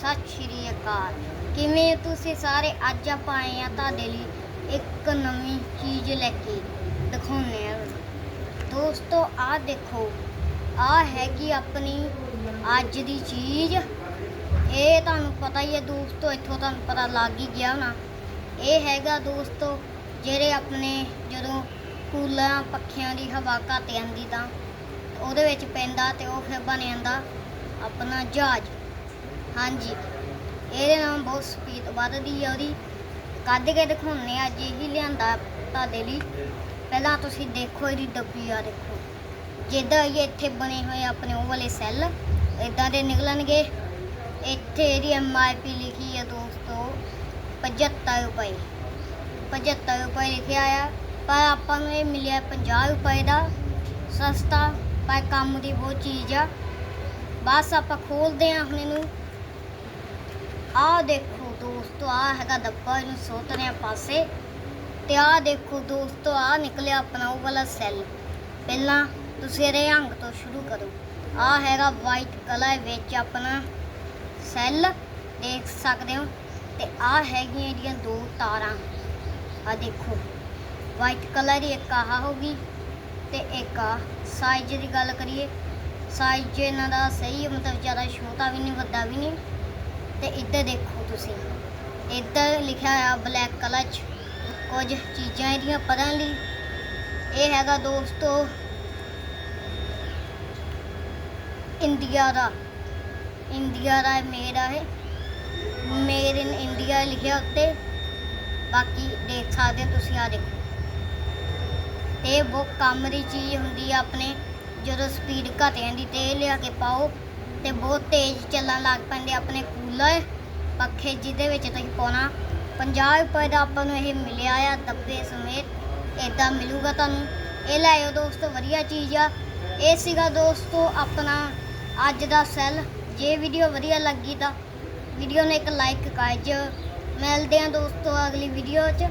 ਸਤਿ ਸ਼੍ਰੀ ਅਕਾਲ। ਕਿਵੇਂ ਤੁਸੀਂ ਸਾਰੇ? ਅੱਜ ਆਪਾਂ ਆਏ ਆ ਤੁਹਾਡੇ ਲਈ ਇੱਕ ਨਵੀਂ ਚੀਜ਼ ਲੈ ਕੇ ਦਿਖਾਉਣੇ ਆ ਦੋਸਤੋ, ਆਹ ਦੇਖੋ, ਆਹ ਹੈਗੀ ਆਪਣੀ ਅੱਜ ਦੀ ਚੀਜ਼। ਇਹ ਤੁਹਾਨੂੰ ਪਤਾ ਹੀ ਹੈ ਦੋਸਤੋ, ਇੱਥੋਂ ਤੁਹਾਨੂੰ ਪਤਾ ਲੱਗ ਹੀ ਗਿਆ ਹੋਣਾ। ਇਹ ਹੈਗਾ ਦੋਸਤੋ, ਜਿਹੜੇ ਆਪਣੇ ਜਦੋਂ ਕੂਲਰਾਂ ਪੱਖਿਆਂ ਦੀ ਹਵਾ ਘੱਟ ਜਾਂਦੀ ਤਾਂ ਉਹਦੇ ਵਿੱਚ ਪੈਂਦਾ ਤੇ ਉਹ ਫਿਰ ਬਣ ਜਾਂਦਾ ਆਪਣਾ ਜਹਾਜ਼। ਹਾਂਜੀ। ਇਹਦੇ ਨਾਲ ਬਹੁਤ ਸਪੀਡ ਵੱਧਦੀ ਆ ਉਹਦੀ। ਕੱਢ ਕੇ ਦਿਖਾਉਂਦੇ ਆ ਅੱਜ ਇਹੀ ਲਿਆਂਦਾ ਤੁਹਾਡੇ ਲਈ। ਪਹਿਲਾਂ ਤੁਸੀਂ ਦੇਖੋ ਇਹਦੀ ਡੱਬੀ ਆ, ਦੇਖੋ। ਜਿੱਦਾਂ ਇਹ ਇੱਥੇ ਬਣੇ ਹੋਏ ਆਪਣੇ ਉਹ ਵਾਲੇ ਸੈੱਲ ਇਦਾਂ ਦੇ ਨਿਕਲਣਗੇ। ਇੱਥੇ ਇਹਦੀ ਐਮਆਰਪੀ ਲਿਖੀ ਹੈ ਦੋਸਤੋ 75 ਰੁਪਏ। 75 ਰੁਪਏ ਲਿਖਿਆ ਆ, ਪਰ ਆਪਾਂ ਨੂੰ ਇਹ ਮਿਲਿਆ 50 ਰੁਪਏ ਦਾ। ਸਸਤਾ, ਪਰ ਕੰਮ ਦੀ ਬਹੁਤ ਚੀਜ਼ ਆ। ਬਸ ਆਪਾਂ ਖੋਲਦੇ ਹਾਂ ਹੁਣ ਇਹਨੂੰ। ਆਹ ਦੇਖੋ ਦੋਸਤੋ, ਆਹ ਹੈਗਾ ਡੱਬਾ ਇਹਨੂੰ ਸੁੱਟਦੇ ਆ ਪਾਸੇ। ਤੇ ਆਹ ਦੇਖੋ ਦੋਸਤੋ, ਆਹ ਨਿਕਲਿਆ ਆਪਣਾ ਉਹ ਵਾਲਾ ਸੈੱਲ ਪਹਿਲਾਂ ਤੁਸੀਂ ਇਹਦੇ ਰੰਗ ਤੋਂ ਸ਼ੁਰੂ ਕਰੋ। ਆਹ ਹੈਗਾ ਵਾਈਟ ਕਲਰ ਵਿੱਚ ਆਪਣਾ ਸੈੱਲ ਦੇਖ ਸਕਦੇ ਹੋ। ਤੇ ਆਹ ਹੈਗੀਆਂ ਇਹਦੀਆਂ ਦੋ ਤਾਰਾਂ। ਆ ਦੇਖੋ ਵਾਈਟ ਕਲਰ ਦੀ ਇੱਕ ਆਹ ਹੋਗੀ ਤੇ ਇੱਕ ਆ ਸਾਈਜ਼ ਦੀ ਗੱਲ ਕਰੀਏ ਸਾਈਜ਼ ਇਹਨਾਂ ਦਾ ਸਹੀ ਮਤਲਬ ਜ਼ਿਆਦਾ ਛੋਟਾ ਵੀ ਨਹੀਂ, ਵੱਡਾ ਵੀ ਨਹੀਂ। ਤੇ ਇੱਧਰ ਦੇਖੋ ਤੁਸੀਂ। ਇੱਧਰ ਲਿਖਿਆ ਹੋਇਆ ਬਲੈਕ ਕਲਰ 'ਚ ਕੁਝ ਚੀਜ਼ਾਂ ਇਹਦੀਆਂ ਪੜ੍ਹਨ ਲਈ। ਇਹ ਹੈਗਾ ਦੋਸਤੋ ਇੰਡੀਆ ਦਾ। ਇੰਡੀਆ ਦਾ ਮੇਰਾ ਹੈ ਇਹ। ਮੇਡ ਇਨ ਇੰਡੀਆ ਲਿਖਿਆ ਉੱਤੇ। ਬਾਕੀ ਦੇਖ ਸਕਦੇ ਹੋ ਤੁਸੀਂ ਆ ਦੇਖੋ। ਤੇ ਇਹ ਬਹੁਤ ਕੰਮ ਦੀ ਚੀਜ਼ ਹੁੰਦੀ ਆ ਆਪਣੇ। ਜਦੋਂ ਸਪੀਡ ਘਟ ਜਾਂਦੀ ਤੇ ਇਹ ਲਿਆ ਕੇ ਪਾਓ। ਤੇ ਬਹੁਤ ਤੇਜ਼ ਚੱਲਣ ਲੱਗ ਪੈਂਦੇ ਆਪਣੇ ਕੂਲਰ। ਪੱਖੇ ਜਿਹਦੇ ਵਿੱਚ ਤੁਸੀਂ ਪਾਉਣਾ। 50 ਰੁਪਏ ਦਾ ਆਪਾਂ ਨੂੰ ਇਹ ਮਿਲਿਆ ਆ ਡੱਬੇ ਸਮੇਤ। ਇਦਾਂ ਮਿਲੂਗਾ ਤੁਹਾਨੂੰ। ਇਹ ਲੈ ਦੋਸਤੋ, ਵਧੀਆ ਚੀਜ਼ ਆ। ਇਹ ਸੀਗਾ ਦੋਸਤੋ ਆਪਣਾ ਅੱਜ ਦਾ ਸੈੱਲ। ਜੇ ਵੀਡੀਓ ਵਧੀਆ ਲੱਗੀ ਤਾਂ ਵੀਡੀਓ ਨੂੰ ਇੱਕ ਲਾਈਕ ਕਰ ਜਿਓ ਮਿਲਦੇ ਆ ਦੋਸਤੋ ਅਗਲੀ ਵੀਡੀਓ 'ਚ।